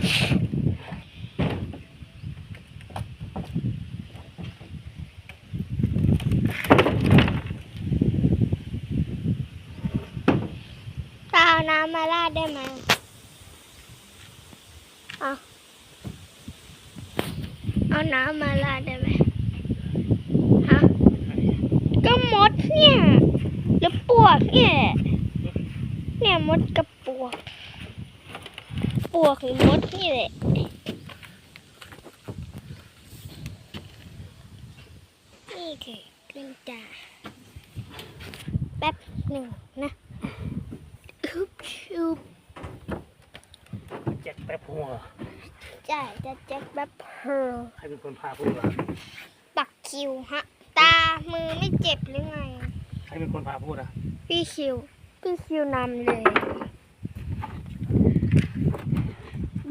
ตาเอาน้ำมาลาดได้ไหมเอาเอาน้ำมาลาดได้ไหมฮะก็มดเนี่ย หรือปวกเนี่ย เนี่ยมดกับปวก ปวกหรือมดนี่แหละนี่คือเครื่องจ่าแป๊บหนึ่งนะอึบชุบแจ็คแป๊บหัวจ่าจะแจ็คแบบเพอใครเป็นคนพาพูดวะปักคิวฮะ ตามือไม่เจ็บหรือไง ใครเป็นคนพาพูดอะ พี่คิว พี่คิวนำเลย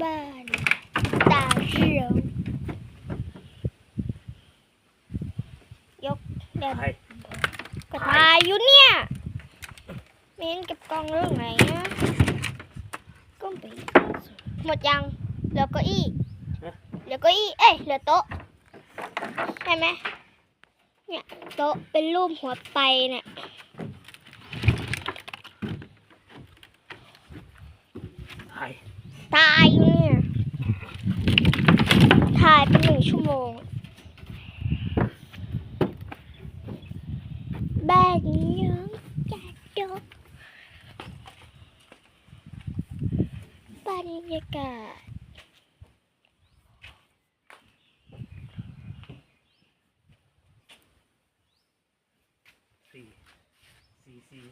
บ้านตาเขียวยกเดี๋ยวใครกระทายอยู่เนี่ยม่เห็นเก็บกองเรื่องไหนนะก็ไปหมดยังเหลือเก้าอี้เหลือเก้าอี้เอ้ยเหลือโต๊ะใช่ไหมเนี่ยโต๊ะเป็นรูปหัวไปเนี่ยตายอยู่เนี่ย ถ่ายเป็นหนึ่งชั่วโมง แบ้านน้องจัดดกบรรยากาศสี่สี่สี่